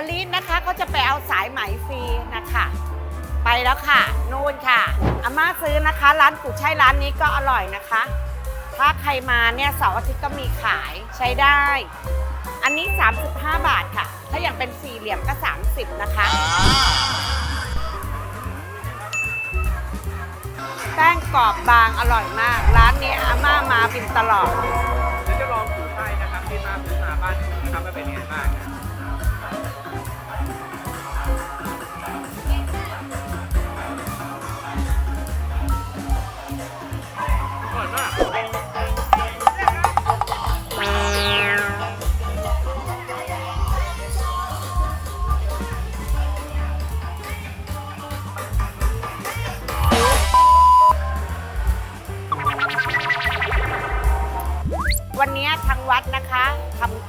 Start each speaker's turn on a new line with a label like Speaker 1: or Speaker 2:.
Speaker 1: อลิสนะคะเขาจะไปเอาสายไหมฟรีนะคะ ไปแล้วค่ะนู่นค่ะอาม่าซื้อนะคะ ร้านกุยช่ายร้านนี้ก็อร่อยนะคะ ถ้าใครมาเนี่ยเสาร์อาทิตย์ก็มีขายใช้ได้ อันนี้ 35 บาทค่ะ ถ้าอย่างเป็นสี่เหลี่ยมก็ 30 นะคะ แป้งกรอบบางอร่อยมาก ร้านนี้อาม่ามาบินตลอด
Speaker 2: เดี๋ยวจะลองสูตรไทยนะครับที่มาซื้อมาบ้านผมนะครับว่าเป็นยังไงบ้างนะ วันนี้ทางวัดนะคะทำ